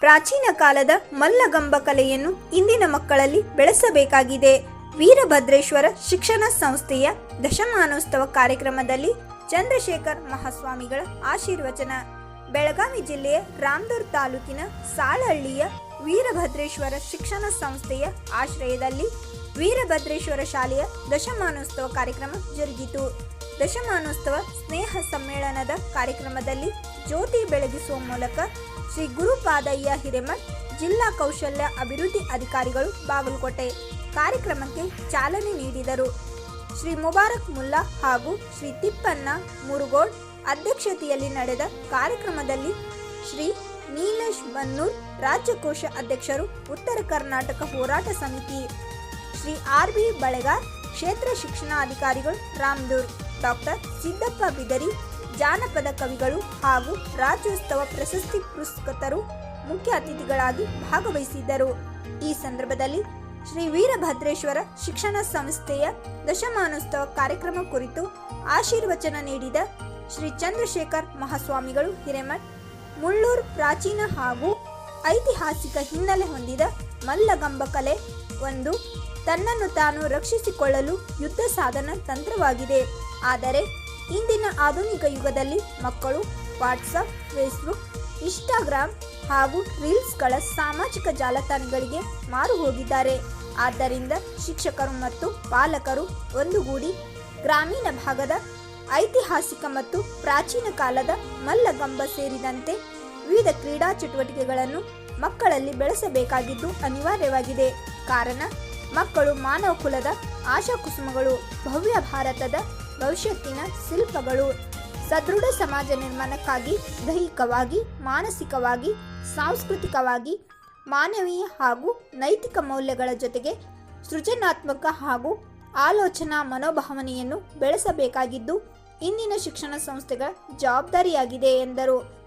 ಪ್ರಾಚೀನ ಕಾಲದ ಮಲ್ಲಗಂಬ ಕಲೆಯನ್ನು ಇಂದಿನ ಮಕ್ಕಳಲ್ಲಿ ಬೆಳೆಸಬೇಕಾಗಿದೆ. ವೀರಭದ್ರೇಶ್ವರ ಶಿಕ್ಷಣ ಸಂಸ್ಥೆಯ ದಶಮಾನೋತ್ಸವ ಕಾರ್ಯಕ್ರಮದಲ್ಲಿ ಚಂದ್ರಶೇಖರ್ ಮಹಾಸ್ವಾಮಿಗಳ ಆಶೀರ್ವಚನ. ಬೆಳಗಾವಿ ಜಿಲ್ಲೆಯ ರಾಮದೂರ್ ತಾಲೂಕಿನ ಸಾಳಹಳ್ಳಿಯ ವೀರಭದ್ರೇಶ್ವರ ಶಿಕ್ಷಣ ಸಂಸ್ಥೆಯ ಆಶ್ರಯದಲ್ಲಿ ವೀರಭದ್ರೇಶ್ವರ ಶಾಲೆಯ ದಶಮಾನೋತ್ಸವ ಕಾರ್ಯಕ್ರಮ ಜರುಗಿತು. ದಶಮಾನೋತ್ಸವ ಸ್ನೇಹ ಸಮ್ಮೇಳನದ ಕಾರ್ಯಕ್ರಮದಲ್ಲಿ ಜ್ಯೋತಿ ಬೆಳಗಿಸುವ ಮೂಲಕ ಶ್ರೀ ಗುರುಪಾದಯ್ಯ ಹಿರೇಮಠ್ ಜಿಲ್ಲಾ ಕೌಶಲ್ಯ ಅಭಿವೃದ್ಧಿ ಅಧಿಕಾರಿಗಳು ಬಾಗಲಕೋಟೆ ಕಾರ್ಯಕ್ರಮಕ್ಕೆ ಚಾಲನೆ ನೀಡಿದರು. ಶ್ರೀ ಮುಬಾರಕ್ ಮುಲ್ಲಾ ಹಾಗೂ ಶ್ರೀ ತಿಪ್ಪಣ್ಣ ಮುರುಗೋಡ್ ಅಧ್ಯಕ್ಷತೆಯಲ್ಲಿ ನಡೆದ ಕಾರ್ಯಕ್ರಮದಲ್ಲಿ ಶ್ರೀ ನೀಲೇಶ್ ಬನ್ನೂರ್ ರಾಜ್ಯಕೋಶ ಅಧ್ಯಕ್ಷರು ಉತ್ತರ ಕರ್ನಾಟಕ ಹೋರಾಟ ಸಮಿತಿ ಶ್ರೀ ಆರ್ ಬಿ ಬಳೆಗಾರ್ ಕ್ಷೇತ್ರ ಶಿಕ್ಷಣಾಧಿಕಾರಿಗಳು ರಾಮದೂರ್ ಡಾಕ್ಟರ್ ಸಿದ್ದಪ್ಪ ಬಿದರಿ ಜಾನಪದ ಕವಿಗಳು ಹಾಗೂ ರಾಜ್ಯೋತ್ಸವ ಪ್ರಶಸ್ತಿ ಪುರಸ್ಕೃತರು ಮುಖ್ಯ ಅತಿಥಿಗಳಾಗಿ ಭಾಗವಹಿಸಿದ್ದರು. ಈ ಸಂದರ್ಭದಲ್ಲಿ ಶ್ರೀ ವೀರಭದ್ರೇಶ್ವರ ಶಿಕ್ಷಣ ಸಂಸ್ಥೆಯ ದಶಮಾನೋತ್ಸವ ಕಾರ್ಯಕ್ರಮ ಕುರಿತು ಆಶೀರ್ವಚನ ನೀಡಿದ ಶ್ರೀ ಚಂದ್ರಶೇಖರ್ ಮಹಾಸ್ವಾಮಿಗಳು ಹಿರೇಮಠ್, ಮುಳ್ಳೂರು ಪ್ರಾಚೀನ ಹಾಗೂ ಐತಿಹಾಸಿಕ ಹಿನ್ನೆಲೆ ಹೊಂದಿದ ಮಲ್ಲಗಂಬ ಕಲೆ ಒಂದು ತನ್ನನ್ನು ತಾನು ರಕ್ಷಿಸಿಕೊಳ್ಳಲು ಯುದ್ಧ ಸಾಧನ ತಂತ್ರವಾಗಿದೆ. ಆದರೆ ಇಂದಿನ ಆಧುನಿಕ ಯುಗದಲ್ಲಿ ಮಕ್ಕಳು ವಾಟ್ಸಪ್, ಫೇಸ್ಬುಕ್, ಇನ್ಸ್ಟಾಗ್ರಾಮ್ ಹಾಗೂ ರೀಲ್ಸ್ಗಳ ಸಾಮಾಜಿಕ ಜಾಲತಾಣಗಳಿಗೆ ಮಾರು ಹೋಗಿದ್ದಾರೆ. ಆದ್ದರಿಂದ ಶಿಕ್ಷಕರು ಮತ್ತು ಪಾಲಕರು ಒಂದುಗೂಡಿ ಗ್ರಾಮೀಣ ಭಾಗದ ಐತಿಹಾಸಿಕ ಮತ್ತು ಪ್ರಾಚೀನ ಕಾಲದ ಮಲ್ಲಗಂಬ ಸೇರಿದಂತೆ ವಿವಿಧ ಕ್ರೀಡಾ ಚಟುವಟಿಕೆಗಳನ್ನು ಮಕ್ಕಳಲ್ಲಿ ಬೆಳೆಸಬೇಕಾಗಿದ್ದು ಅನಿವಾರ್ಯವಾಗಿದೆ. ಕಾರಣ ಮಕ್ಕಳು ಮಾನವ ಕುಲದ ಆಶಾಕುಸುಮಗಳು, ಭವ್ಯ ಭಾರತದ ಭವಿಷ್ಯತ್ತಿನ ಶಿಲ್ಪಗಳು ಸದೃಢ ಸಮಾಜ ನಿರ್ಮಾಣಕ್ಕಾಗಿ, ದೈಹಿಕವಾಗಿ, ಮಾನಸಿಕವಾಗಿ, ಸಾಂಸ್ಕೃತಿಕವಾಗಿ, ಮಾನವೀಯ ಹಾಗೂ ನೈತಿಕ ಮೌಲ್ಯಗಳ ಜೊತೆಗೆ ಸೃಜನಾತ್ಮಕ ಹಾಗೂ ಆಲೋಚನಾ ಮನೋಭಾವನೆಯನ್ನು ಬೆಳೆಸಬೇಕಾಗಿದ್ದು, ಇಂದಿನ ಶಿಕ್ಷಣ ಸಂಸ್ಥೆಗಳ ಜವಾಬ್ದಾರಿಯಾಗಿದೆ ಎಂದರು.